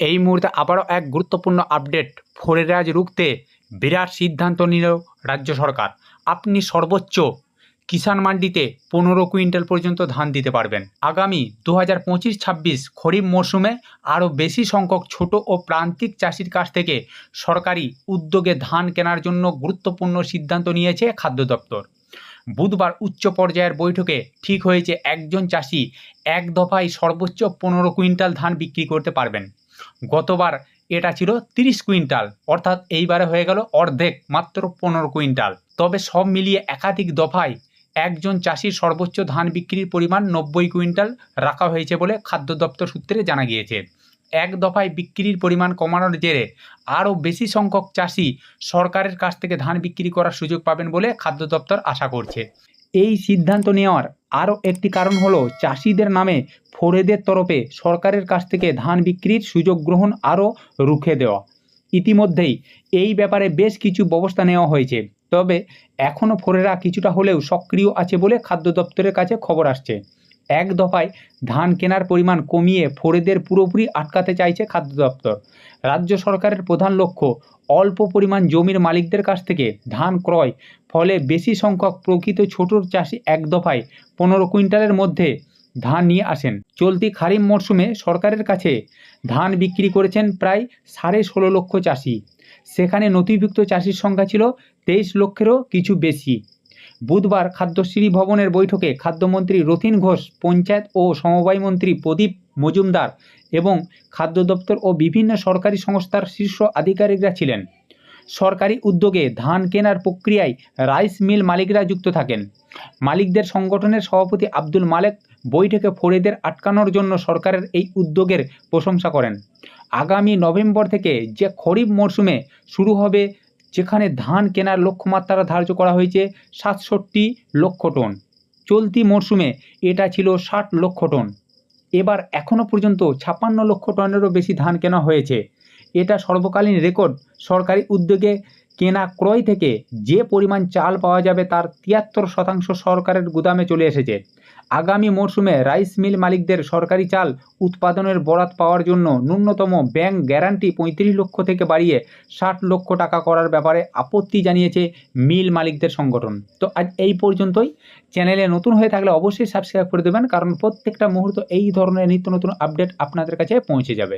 এই মুহূর্তে আবারও এক গুরুত্বপূর্ণ আপডেট ফোরেরাজ রুখতে বিরাট সিদ্ধান্ত নিল রাজ্য সরকার। আপনি সর্বোচ্চ কিষাণ মান্ডিতে পনেরো কুইন্টাল পর্যন্ত ধান দিতে পারবেন। আগামী দু হাজার পঁচিশ ছাব্বিশ খরিফ মরশুমে আরও বেশি সংখ্যক ছোট ও প্রান্তিক চাষির কাছ থেকে সরকারি উদ্যোগে ধান কেনার জন্য গুরুত্বপূর্ণ সিদ্ধান্ত নিয়েছে খাদ্য দপ্তর। বুধবার উচ্চ পর্যায়ের বৈঠকে ঠিক হয়েছে একজন চাষি এক দফায় সর্বোচ্চ পনেরো কুইন্টাল ধান বিক্রি করতে পারবেন। গতবার এটা ছিল তিরিশ কুইন্টাল, অর্থাৎ এইবারে হয়ে গেল অর্ধেক, মাত্র পনেরো কুইন্টাল। তবে সব মিলিয়ে একাধিক দফায় একজন চাষির সর্বোচ্চ ধান বিক্রির পরিমাণ নব্বই কুইন্টাল রাখা হয়েছে বলে খাদ্য দপ্তর সূত্রে জানা গিয়েছে। এক দফায় বিক্রির পরিমাণ কমানোর জেরে আরও বেশি সংখ্যক চাষি সরকারের কাছ থেকে ধান বিক্রি করার সুযোগ পাবেন বলে খাদ্য দপ্তর আশা করছে। এই সিদ্ধান্ত নেওয়ার আরও একটি কারণ হলো চাষিদের নামে ফোরেদের তরফে সরকারের কাছ থেকে ধান বিক্রির সুযোগ গ্রহণ আরও রুখে দেওয়া। ইতিমধ্যেই এই ব্যাপারে বেশ কিছু ব্যবস্থা নেওয়া হয়েছে। তবে এখনও ফোরেরা কিছুটা হলেও সক্রিয় আছে বলে খাদ্য দপ্তরের কাছে খবর আসছে। এক দফায় ধান কেনার পরিমাণ কমিয়ে ফোরেদের পুরোপুরি আটকাতে চাইছে খাদ্য দপ্তর। রাজ্য সরকারের প্রধান লক্ষ্য, অল্প পরিমাণ জমির মালিকদের কাছ থেকে ধান ক্রয়, ফলে বেশি সংখ্যক প্রকৃত ছোট চাষি এক দফায় পনেরো কুইন্টালের মধ্যে ধান নিয়ে আসেন। চলতি খারিফ মরশুমে সরকারের কাছে ধান বিক্রি করেছেন প্রায় সাড়ে ষোলো লক্ষ চাষি। সেখানে নথিভুক্ত চাষির সংখ্যা ছিল তেইশ লক্ষেরও কিছু বেশি। বুধবার খাদ্যশ্রী ভবনের বৈঠকে খাদ্যমন্ত্রী রথিন ঘোষ, পঞ্চায়েত ও সমবায় মন্ত্রী প্রদীপ মজুমদার এবং খাদ্য দপ্তর ও বিভিন্ন সরকারি সংস্থার শীর্ষ আধিকারিকরা ছিলেন। সরকারি উদ্যোগে ধান কেনার প্রক্রিয়ায় রাইস মিল মালিকরা যুক্ত থাকেন। মালিকদের সংগঠনের সভাপতি আব্দুল মালেক বৈঠকে ফোরেদের আটকানোর জন্য সরকারের এই উদ্যোগের প্রশংসা করেন। আগামী নভেম্বর থেকে যে খরিফ মরশুমে শুরু হবে যেখানে ধান কেনার লক্ষ্যমাত্রা ধার্য করা হয়েছে সাতষট্টি লক্ষ টন। চলতি মরশুমে এটা ছিল ষাট লক্ষ টন। এবার এখনও পর্যন্ত ছাপ্পান্ন লক্ষ টনেরও বেশি ধান কেনা হয়েছে। এটা সর্বকালীন রেকর্ড সরকারি উদ্যোগে কেনা ক্রয় থেকে যে পরিমাণ চাল পাওয়া যাবে তার তিয়াত্তর শতাংশ সরকারের গুদামে চলে এসেছে। আগামী মরশুমে রাইস মিল মালিকদের সরকারি চাল উৎপাদনের বরাত পাওয়ার জন্য ন্যূনতম ব্যাংক গ্যারান্টি পঁয়ত্রিশ লক্ষ থেকে বাড়িয়ে ষাট লক্ষ টাকা করার ব্যাপারে আপত্তি জানিয়েছে মিল মালিকদের সংগঠন। তো আজ এই পর্যন্তই। চ্যানেলে নতুন হয়ে থাকলে অবশ্যই সাবস্ক্রাইব করে দেবেন, কারণ প্রত্যেকটা মুহূর্ত এই ধরনের নিত্য নতুন আপডেট আপনাদের কাছে পৌঁছে যাবে।